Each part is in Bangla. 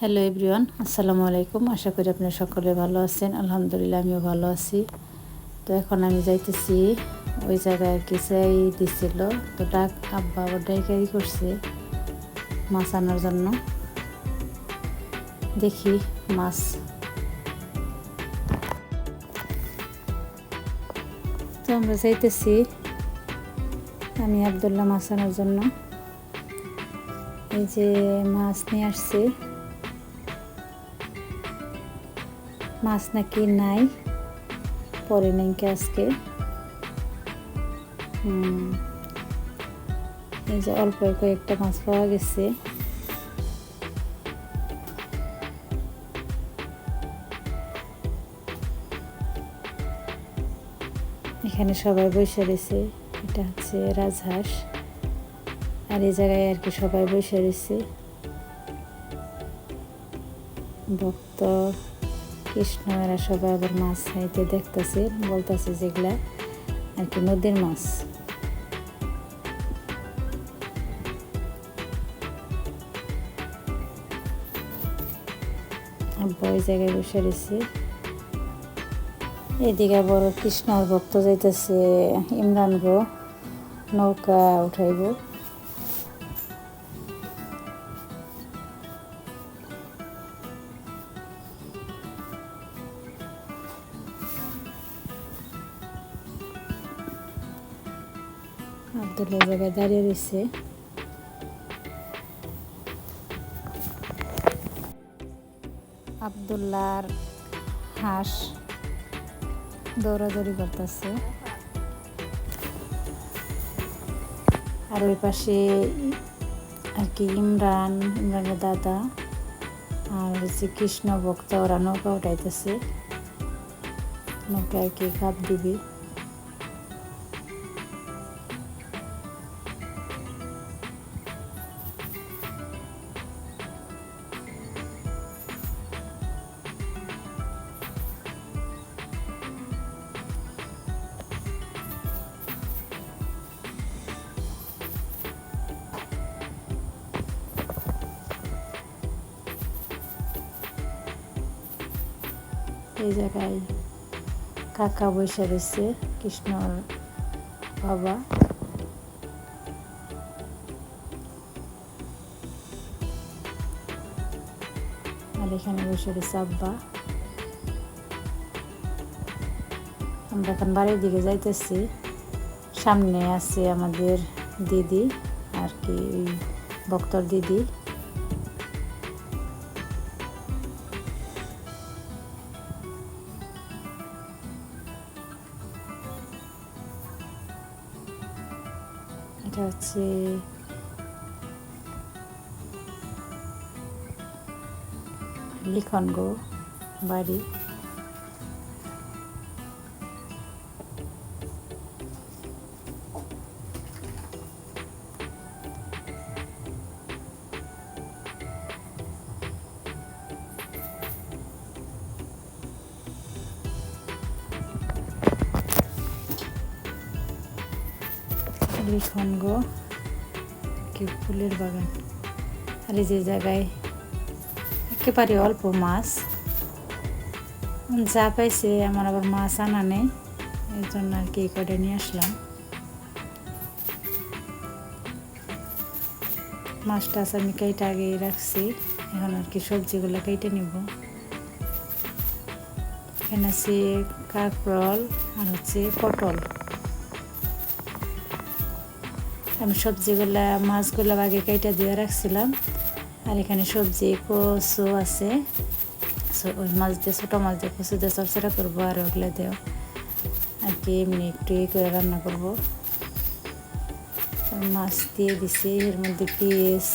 হ্যালো এভরিওয়ান আসসালামু আলাইকুম। আশা করি আপনারা সকলে ভালো আছেন। আলহামদুলিল্লাহ, আমিও ভালো আছি। তো এখন আমি যাইতেছি ওই জায়গায় কি চাই দিছিল। তো ডাক আব্বা আবার ডাইকারি করছে মাছ আনার জন্য। দেখি মাছ। তো আমরা যাইতেছি আমি আবদুল্লাহ মাছ আনার জন্য। এই যে মাছ নিয়ে আসছি। মাছ নাকি নাই, পরে নাকি আজকে। এই যে অল্প কয়েকটা মাছ পাওয়া গেছে। এখানে সবাই বসে রয়েছে, এটা হচ্ছে রাজহাঁস। আর এই জায়গায় আর কি সবাই বসে রয়েছে। ভক্ত কৃষ্ণ এরা সবাই আবার মাছ খাইতে দেখতেছে, বলতেছে যেগুলা আর কি নদীর মাছ। আব্বা ওই জায়গায় বসে রয়েছে। এদিকে বড় কৃষ্ণর ভক্ত যাইতেছে, ইমরান গো, নৌকা উঠাইব। আবদুল্লাহ জায়গায় দাঁড়িয়ে রয়েছে। আবদুল্লাহর হাঁস দৌড়াদৌড়ি করতেছে। আর ওই পাশে আর কি ইমরান, ইমরানের দাদা আর হচ্ছে কৃষ্ণ ভক্ত ওরা নৌকা উঠাইতেছে। নৌকা আর কি কাপ দিবি। এই জায়গায় কাকা বসে রয়েছে কৃষ্ণর বাবা। আর এখানে বসে রয়েছে আব্বা। আমরা এখন বাড়ির দিকে যাইতেছি। সামনে আছে আমাদের দিদি আর কি ভক্তর দিদি। এটা লিখন গো বাড়ি। লিখন গো। কি ফুলের বাগান। আর যে জায়গায় একেবারে অল্প মাছ। যা পাইছে, আমার আবার মাছ আনা নেই। এই জন্য আর কি করে নিয়ে আসলাম। মাছ টাছ আমি কেটে আগে রাখছি। এখন আর কি সবজিগুলো কেটে নিব। এখানে আছে কাঁকরল আর হচ্ছে পটল। আমি সবজিগুলা, মাছগুলো আগে কেটে দিয়ে রাখছিলাম। আর এখানে সবজি, কচু আছে। ওই মাছ দিয়ে, ছোটো মাছ দিয়ে কচু দিয়ে চরচড়া করব আর ওগুলো দিও আর কি এমনি একটু করে রান্না করব। মাছ দিয়ে দিছি, এর মধ্যে পেঁয়াজ।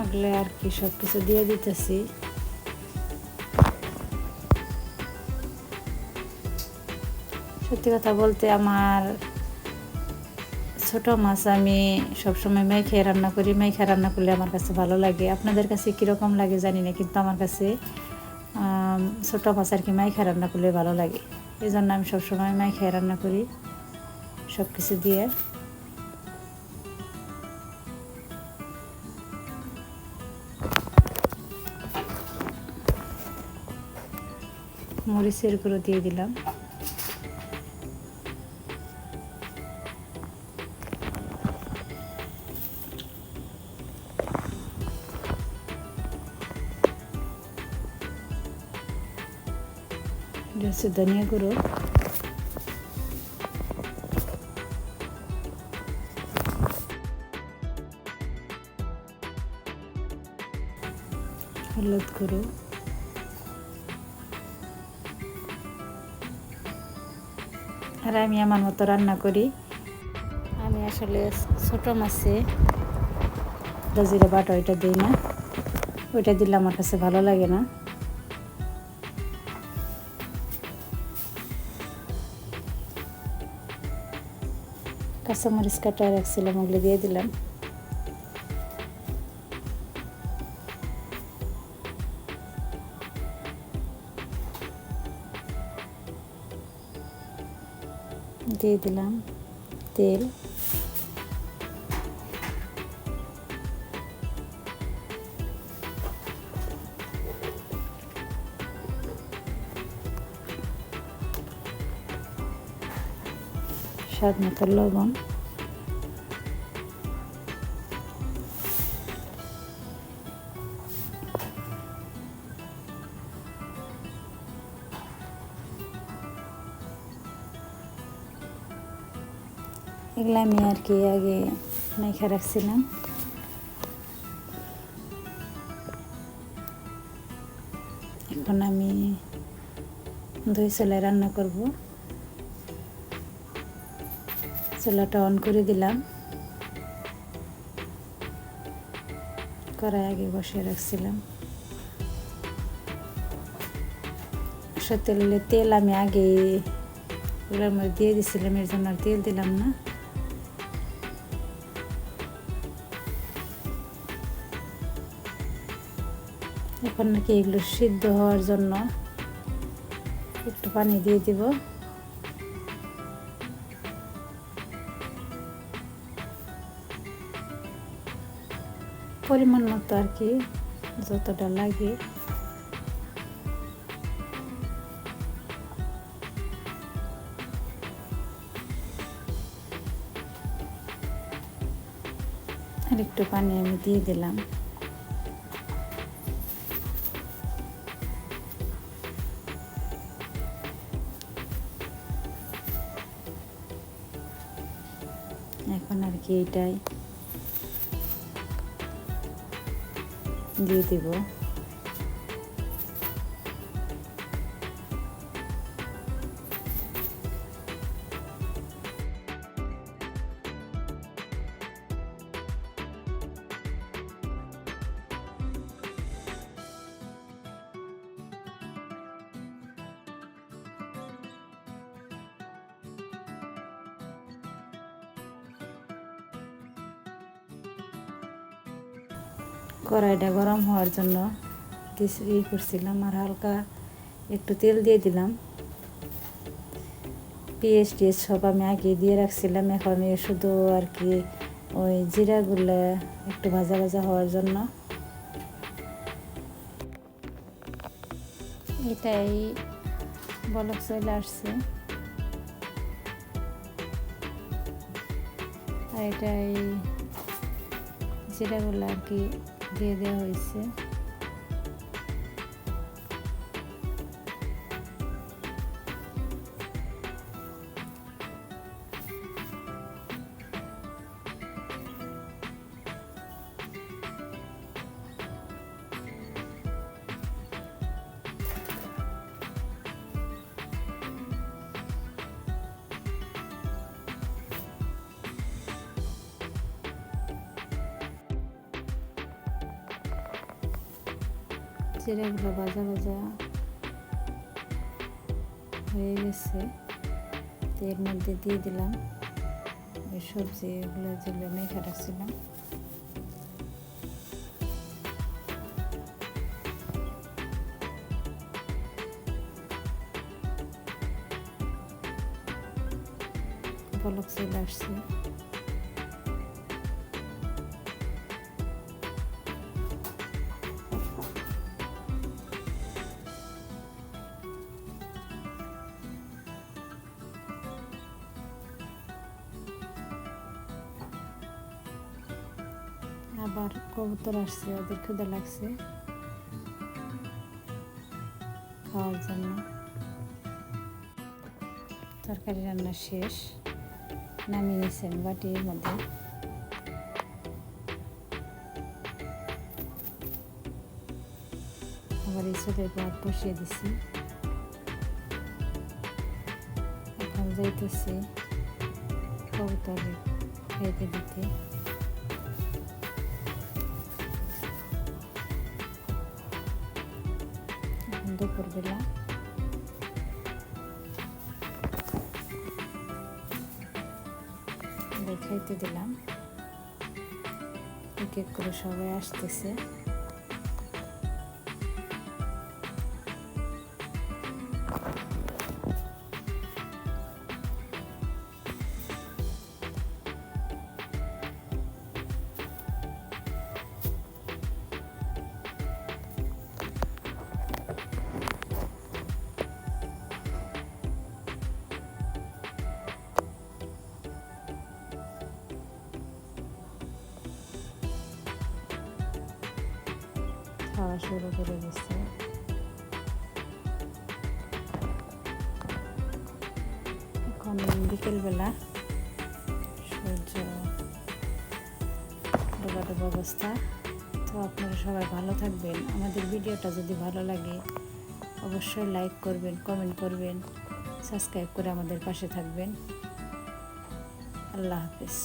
ওগুলো আর কি সব কিছু দিয়ে দিতেছি। সত্যি কথা বলতে আমার ছোট মাছ আমি সবসময় মাইখে রান্না করি মাইখে রান্না করলে আমার কাছে ভালো লাগে। আপনাদের কাছে কীরকম লাগে জানি না, কিন্তু আমার কাছে ছোট মাছ আর কি মাইখে রান্না করলে ভালো লাগে। এই জন্য আমি সবসময় মাইখে রান্না করি সব কিছু দিয়ে। মরিচের গুঁড়ো দিয়ে দিলাম। হচ্ছে ধনিয়া গুঁড়ো। হলুদ গুঁড়ো। আর আমি আমার মতো রান্না করি। আমি আসলে ছোট মাছে দজিরে বাটা ওইটা দিই না। ওইটা দিলে আমার কাছে ভালো লাগে না। কাঁচামরিচ কাটা রাখছিলাম ওগুলো দিয়ে দিলাম। দিয়ে দিলাম তেল। স্বাদ মতো লবণ। এগুলো আমি আর কি আগে মেখে রাখছিলাম। এখন আমি দই চুলায় রান্না করব। চুলাটা অন করে দিলাম। কড়াই আগে বসিয়ে রাখছিলাম। সত্যি তেল আমি আগে এগুলোর মধ্যে দিয়ে দিছিলাম, এর জন্য আর তেল দিলাম না। এখন নাকি এগুলো সিদ্ধ হওয়ার জন্য একটু পানি দিয়ে দিব। পরিমাণ মতো আর কি যতটা লাগে। আর একটু পানি আমি দিয়ে দিলাম। এখন আর কি এটাই। দিয়ে দেব কড়াইটা গরম হওয়ার জন্য কিছু ই করছিলাম আর হালকা একটু তেল দিয়ে দিলাম। পেঁয়াজ টিয়াজ সব আমি আগে দিয়ে রাখছিলাম, এখন এ শুধু আর কি ওই জিরাগুলো একটু ভাজা ভাজা হওয়ার জন্য। এটাই বলক চলে আসছে। আর এটাই জিরাগুলো আর কি দিয়ে দেওয়া হয়েছে। জিরাগুলো ভাজা ভাজা হয়ে গেছে। তো এর মধ্যে দিয়ে দিলাম ওই সবজিগুলো যেগুলো মেখে রাখছিলাম। বলক চলে আসছে। আবার কবুতর আসছে, ওদের ক্ষুদা লাগছে। খাওয়ার জন্য। তরকারি রান্না শেষ। নামিয়ে নিয়েছেন বাটির মধ্যে। আবার এই ছোটের ভাত বসিয়ে দিছি। এখন যাইতেছি কবুতরে খেতে দিতে। দুপুরবেলা দেখাইতে দিলাম। এক এক করে সবাই আসতেছে। করে দিচ্ছে এখন বিকেলবেলা সূর্য ডোবা ডোবা অবস্থা। তো আপনারা সবাই ভালো থাকবেন। আমাদের ভিডিওটা যদি ভালো লাগে, অবশ্যই লাইক করবেন কমেন্ট করবেন সাবস্ক্রাইব করে আমাদের পাশে থাকবেন। আল্লাহ হাফিজ।